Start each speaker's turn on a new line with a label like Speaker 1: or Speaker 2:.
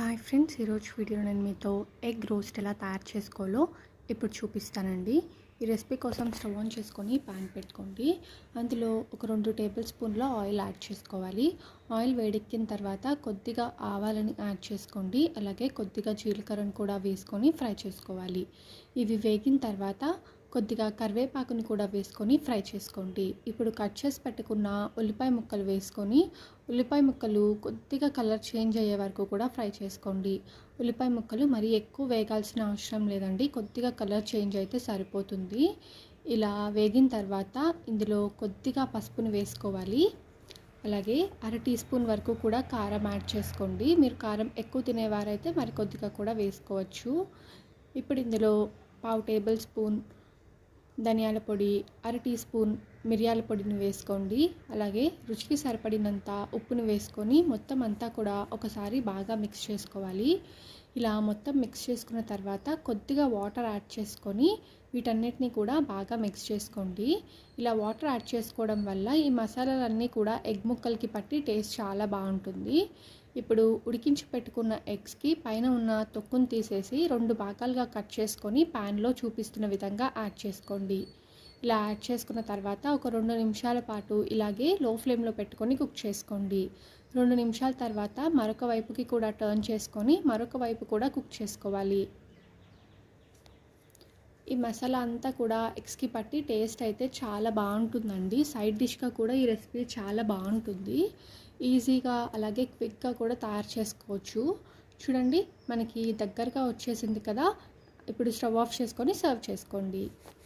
Speaker 1: Hi friends ఈరోజు video నేను మీతో ఎగ్ రోస్ట్ ఎలా తయారు చేసుకోవాలో ఇప్పుడు చూపిస్తానండి. ఈ రెసిపీ కోసం స్టవ్ ఆన్ చేసుకొని ప్యాన్ పెట్టుకోండి. అందులో ఒక రెండు టేబుల్ స్పూన్ల ఆయిల్ యాడ్ చేసుకోవాలి. ఆయిల్ వేడెక్కిన తర్వాత కొద్దిగా ఆవాలని యాడ్ చేసుకోండి. అలాగే కొద్దిగా జీలకర్రను కూడా వేసుకొని ఫ్రై చేసుకోవాలి. ఇవి వేగిన తర్వాత కొద్దిగా కరివేపాకుని కూడా వేసుకొని ఫ్రై చేసుకోండి. ఇప్పుడు కట్ చేసి పెట్టుకున్న ఉల్లిపాయ ముక్కలు వేసుకొని ఉల్లిపాయ ముక్కలు కొద్దిగా కలర్ చేంజ్ అయ్యే వరకు కూడా ఫ్రై చేసుకోండి. ఉల్లిపాయ ముక్కలు మరీ ఎక్కువ వేగాల్సిన అవసరం లేదండి. కొద్దిగా కలర్ చేంజ్ అయితే సరిపోతుంది. ఇలా వేగిన తర్వాత ఇందులో కొద్దిగా పసుపుని వేసుకోవాలి. అలాగే అర టీ స్పూన్ వరకు కూడా కారం యాడ్ చేసుకోండి. మీరు కారం ఎక్కువ తినేవారైతే మరి కొద్దిగా కూడా వేసుకోవచ్చు. ఇప్పుడు ఇందులో పావు టేబుల్ స్పూన్ ధనియాల పొడి అర టీ స్పూన్ మిరియాల పొడిని వేసుకోండి. అలాగే రుచికి సరిపడినంత ఉప్పుని వేసుకొని మొత్తం అంతా కూడా ఒకసారి బాగా మిక్స్ చేసుకోవాలి. ఇలా మొత్తం మిక్స్ చేసుకున్న తర్వాత కొద్దిగా వాటర్ యాడ్ చేసుకొని వీటన్నిటిని కూడా బాగా మిక్స్ చేసుకోండి. ఇలా వాటర్ యాడ్ చేసుకోవడం వల్ల ఈ మసాలాలన్నీ కూడా ఎగ్ ముక్కలకి పట్టి టేస్ట్ చాలా బాగుంటుంది. ఇప్పుడు ఉడికించి పెట్టుకున్న ఎగ్స్కి పైన ఉన్న తొక్కును తీసేసి రెండు భాగాలుగా కట్ చేసుకొని ప్యాన్లో చూపిస్తున్న విధంగా యాడ్ చేసుకోండి. ఇలా యాడ్ చేసుకున్న తర్వాత ఒక రెండు నిమిషాల పాటు ఇలాగే లో ఫ్లేమ్లో పెట్టుకొని కుక్ చేసుకోండి. రెండు నిమిషాల తర్వాత మరొక వైపుకి కూడా టర్న్ చేసుకొని మరొక వైపు కూడా కుక్ చేసుకోవాలి. ఈ మసాలా అంతా కూడా ఎగ్స్కి పట్టి టేస్ట్ అయితే చాలా బాగుంటుందండి. సైడ్ డిష్గా కూడా ఈ రెసిపీ చాలా బాగుంటుంది. ఈజీగా అలాగే క్విక్గా కూడా తయారు చేసుకోవచ్చు. చూడండి మనకి దగ్గరగా వచ్చేసింది కదా. ఇప్పుడు స్టవ్ ఆఫ్ చేసుకొని సర్వ్ చేసుకోండి.